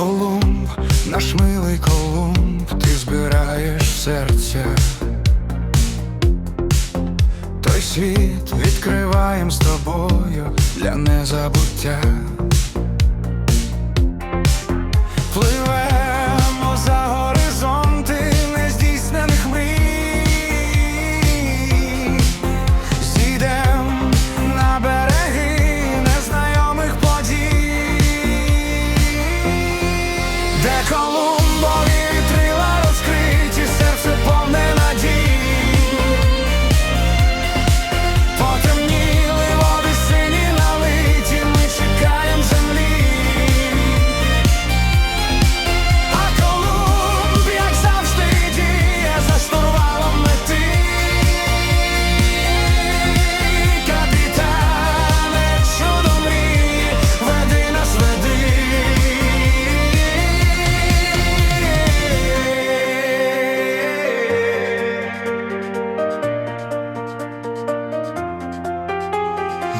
Колумб, наш милий Колумб, ти збираєш серця. Той світ відкриваєм з тобою для незабуття.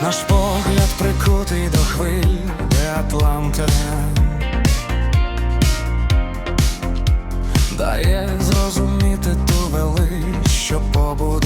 Наш погляд прикутий до хвиль, де Атланта дає зрозуміти ту велич, що побудував.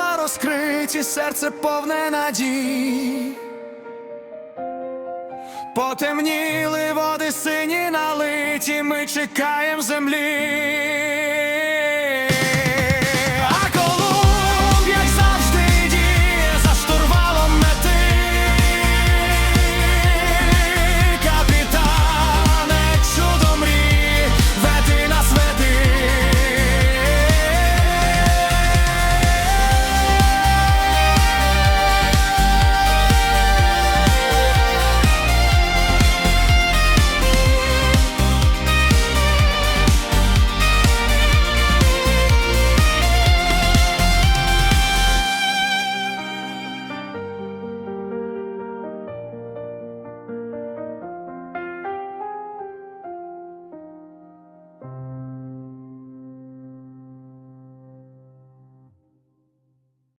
Колумбові розкриті, серце повне надій. Потемніли води сині налиті, ми чекаємо землі.